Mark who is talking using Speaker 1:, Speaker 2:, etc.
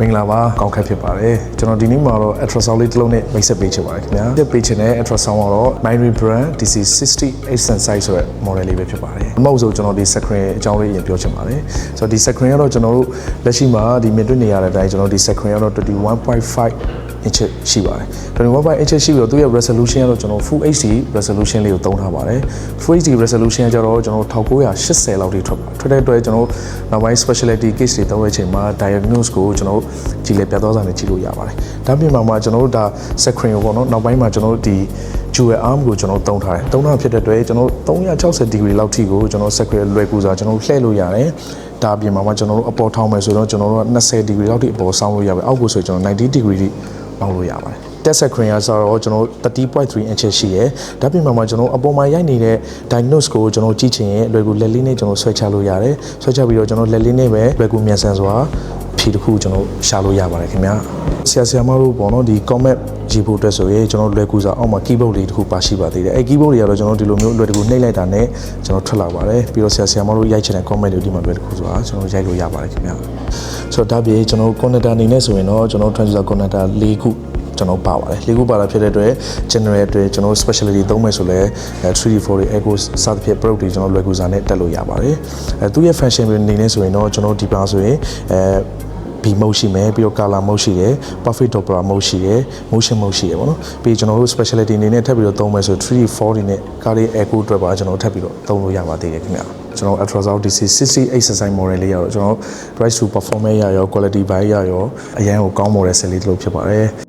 Speaker 1: မင်္ဂလာပါကောင်းခက်ဖြစ်ပါတယ်ကျွန်တော်ဒီနေ့မှာတော့ ultrasound လေးတစ်လုံးနဲ့မိတ်ဆက်ပေးချင်ပါတယ်ခင်ဗျာဒီပေးချင်တဲ့ ultrasound ကတော့ Myri brand DC60 8 sensite ဆိုတဲ့ model လေးပဲဖြစ်ပါတယ်အမဟုတ်ဆိုကျွန်တော်ဒီ screen အကြောင်းလေးအရင်ပြောချင်ပါတယ်ဆိုတော့ဒီ screen ကတော့ကျွန်တော်တို့လက်ရှိမှာဒီမြင်တွေ့နေရတဲ့အတိုင်းကျွန်တော်ဒီ screen ကတော့21.5 inch ရှိပါတယ်21.5 inch ရှိပြီးတော့သူ့ရဲ့ resolution ကတော့ကျွန်တော် full HD resolution လေးကိုသုံးထားပါတယ် full HD resolution ကကျတော့ကျွန်တော်1980လောက်ထိထွက်ပါတယ်ထွက်တဲ့အတွက်ကျွန်တော်နောက်ပိုင်း specialty case တွေသုံးတဲ့အချိန်မှာ diagnose ကိုကျွန်တော်ကြည်လေပြတ်သောစာနဲ့ကြည့်လို့ရပါတယ်ဒါပြင်မှာမှာကျွန်တော်တို့ဒါ screen ကိုပေါ့နော်နောက်ပိုင်းမှာကျွန်တော်တို့ဒီ jewel arm ကိုကျွန်တော်သုံးထားတယ်သုံးထားဖြစ်တဲ့အတွက်ကျွန်တော်360 degree လောက်ထိကိုကျွန်တော် screen လွယ်ကူစွာကျွန်တော်လှည့်လို့ရတယ်ဒါအပြင်မှာမှာကျွန်တော်တို့အပေါ်ထောင်းမယ်ဆိုတော့ကျွန်တော်တို့က20 degree လောက်ထိအပေါ်ဆောင်းလို့ရပါတယ်အောက်ကိုဆိုကျွန်တော်90 degree ထိ ပေါင်းလို့ရပါတယ်တက်ဆက်ခရင်ကဆိုတော့ကျွန်တော်30.3 inch ရှိရယ်ဒါပြင်မှာမှာကျွန်တော်အပေါ်မှာရိုက်နေတဲ့ diagnose ကိုကျွန်တော်ကြည့်ချင်ရင်လွယ်ကူလက်လေးနဲ့ကျွန်တော်ဆွဲချလို့ရတယ်ဆွဲချပြီးတော့ကျွန်တော်လက်လေးနဲ့ပဲလွယ်ကူမြန်ဆန်စွာ ဖြေတစ်ခုကျွန်တော်ရှာလို့ရပါတယ်ခင်ဗျာဆရာဆရာမတို့ပေါ့နော်ဒီ comment ရေးဖို့အတွက်ဆိုရင်ကျွန်တော်လွယ်ကူစွာအောက်မှာ keyboard လေးတစ်ခုပါရှိပါသေးတယ်အဲ keyboard တွေကတော့ကျွန်တော်ဒီလိုမျိုးလွယ်တကူနှိပ်လိုက်တာနဲ့ကျွန်တော်ထွက်လာပါတယ်ပြီးတော့ဆရာဆရာမတို့ရိုက်ချင်တဲ့ comment တွေဒီမှာလွယ်တကူစွာကျွန်တော်ရိုက်လို့ရပါတယ်ခင်ဗျာဆိုတော့ဒါပြင်ကျွန်တော် connector အနေနဲ့ဆိုရင်တော့ကျွန်တော် transistor connector ၄ခုကျွန်တော်ပါပါတယ်လေးခုပါတာဖြစ်တဲ့အတွက် general အတွက်ကျွန်တော် specialty သုံးမယ်ဆိုလဲ 3D 4D echo စသဖြင့် product တွေကျွန်တော်လွယ်ကူစွာနဲ့တက်လို့ရပါတယ်အဲသူ့ရဲ့ function တွေအနေနဲ့ဆိုရင်တော့ကျွန်တော်ဒီပါဆိုရင်အဲ B mode ရှိမယ်ပြီးတော့ color mode ရှိတယ် perfect doppler mode ရှိတယ် motion mode ရှိတယ်ပေါ့နော်ပြီးကျွန်တော်တို့ specialty အနေနဲ့ထပ်ပြီးတော့သုံးမယ်ဆို 3D 4D နဲ့ color echo အတွက်ပါကျွန်တော်ထပ်ပြီးတော့သုံးလို့ရပါသေးတယ်ခင်ဗျာကျွန်တော် ultrasound DC 60 exercise model လေးရတော့ကျွန်တော် price to performance ရရော quality by ရရောအရန်ကိုကောင်းမွန်တဲ့ set လေးတစ်လုံးဖြစ်ပါတယ်